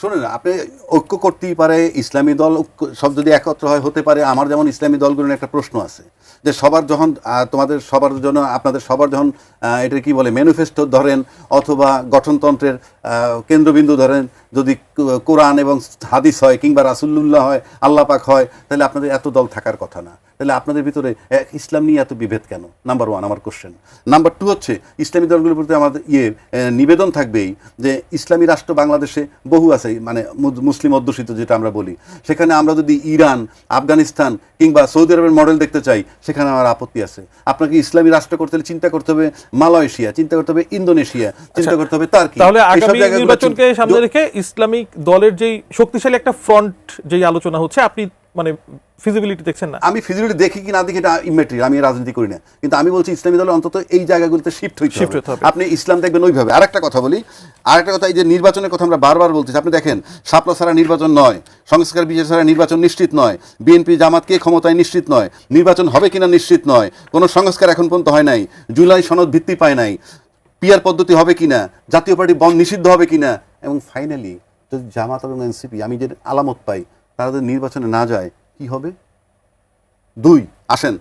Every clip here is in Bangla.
শোনেন, আপনি ঐক্য করতেই পারে, ইসলামী দল সব যদি একত্র হয়, হতে পারে, আমার যেমন ইসলামী দলগুলো নিয়ে একটা প্রশ্ন আছে, যে সবার যখন তোমাদের সবার জন্য, আপনাদের সবার যখন এটা কি বলে, ম্যানিফেস্টো ধরেন, অথবা গঠনতন্ত্রের কেন্দ্রবিন্দু ধরেন, যদি কোরআন এবং হাদিস হয়, কিংবা রাসুল্লাহ হয়, আল্লাহ পাক হয়, তাহলে আপনাদের এত দল থাকার কথা না। তাহলে আপনাদের ভিতরে এক ইসলাম নিয়ে এত বিভেদ কেন? নাম্বার ওয়ান আমার কোশ্চেন নাম্বার টু হচ্ছে ইসলামী দলগুলোর প্রতি আমাদের ইয়ে নিবেদন থাকবেই যে ইসলামী রাষ্ট্র বাংলাদেশে বহু আছে মানে মুসলিম অধ্যুষিত যেটা আমরা বলি। সেখানে আমরা যদি ইরান আফগানিস্তান কিংবা সৌদি আরবের মডেল দেখতে চাই সেখানে আমার আপত্তি আছে। আপনাকে ইসলামী রাষ্ট্র করতে হলে চিন্তা করতে হবে মালয়েশিয়া চিন্তা করতে হবে ইন্দোনেশিয়া চিন্তা করতে হবে আচ্ছা, তাহলে আগামী নির্বাচনকে সামনে রেখে ইসলামিক দলের যেই শক্তিশালী একটা ফ্রন্ট যেই আলোচনা হচ্ছে আপনি মানে ফিজিবিলিটি দেখছেন না? আমি ফিজিবিলিটি দেখি কি না দেখি এটা ইমেট্রি আমি রাজনীতি করি না। কিন্তু আমি বলছি ইসলামী দল অন্তত এই জায়গাগুলোতে শিফট হইতে Shift হতে হবে। আপনি ইসলাম দেখবেন ওইভাবে। আরেকটা কথা বলি আরেকটা কথা এই যে নির্বাচনের কথা আমরা বারবার বলতেছি। আপনি দেখেন সাপলা ছাড়া নির্বাচন নয় সংস্কার বিচার ছাড়া নির্বাচন নিশ্চিত নয় বিএনপি জামাতকে ক্ষমতায় নিশ্চিত নয় নির্বাচন হবে কিনা নিশ্চিত নয় কোনো সংস্কার এখন পর্যন্ত হয় নাই জুলাই সনদ ভিত্তি পায় নাই পিয়ার পদ্ধতি হবে কিনা জাতীয় পার্টি বন্ধ নিষিদ্ধ হবে কিনা এবং ফাইনালি যদি জামাত এবং এনসিপি আমি যে আলামত পাই তারা যদি নির্বাচনে না যায়, কি হবে? দুই, আসেন।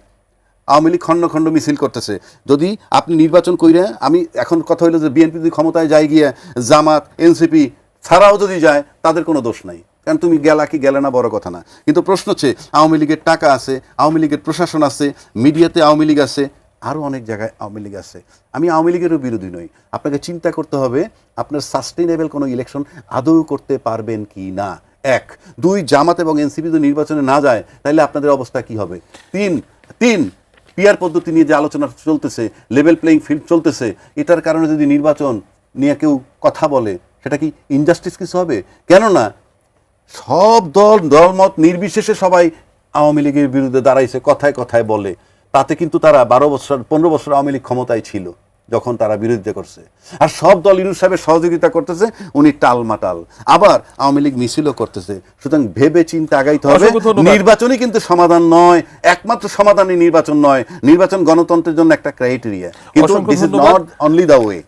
আওয়ামী লীগ খণ্ড খণ্ড মিছিল করতেছে। যদি আপনি নির্বাচন কইরে, আমি এখন কথা হইল যে বিএনপি যদি ক্ষমতায় যায় গিয়ে, জামাত, এনসিপি ছাড়াও যদি যায়, তাদের কোনো দোষ নাই। কারণ তুমি গেলা কি গেলে না বড় কথা না। কিন্তু প্রশ্ন হচ্ছে, আওয়ামী লীগের টাকা আছে, আওয়ামী লীগের প্রশাসন আছে, মিডিয়াতে আওয়ামী লীগ আছে আরও অনেক জায়গায় আওয়ামী লীগ আছে। আমি আওয়ামী লীগেরও বিরোধী নই। আপনাকে চিন্তা করতে হবে, আপনার সাস্টেইনেবল কোনো ইলেকশন আদৌ করতে পারবেন কি না? এক। দুই, জামাত এবং এনসিপি যদি নির্বাচনে না যায়, তাহলে আপনাদের অবস্থা কি হবে? তিন তিন পিয়ার পদ্ধতি নিয়ে যে আলোচনা চলতেছে লেভেল প্লেইং ফিল্ড চলতেছে, এটার কারণে যদি নির্বাচন নিয়ে কেউ কথা বলে, সেটা কি ইনজাস্টিস কিছু হবে? কেননা, সব দল, দলমত নির্বিশেষে সবাই আওয়ামী লীগের বিরুদ্ধে দাঁড়াইছে, কথায় কথায় বলে। তাতে কিন্তু তারা বারো বছর, পনেরো বছর আওয়ামী লীগ ক্ষমতায় ছিল। যখন তারা বিরোধিতা করছে। আর সব দল ইউনুস সাহেবের সহযোগিতা করতেছে উনি টালমাটাল। আবার আওয়ামী লীগ মিছিলও করতেছে। সুতরাং ভেবে চিন্তে আগাইতে হবে। নির্বাচনই কিন্তু সমাধান নয়। একমাত্র সমাধানই নির্বাচন নয়। নির্বাচন গণতন্ত্রের জন্য একটা ক্রাইটেরিয়া। কিন্তু this is not only the way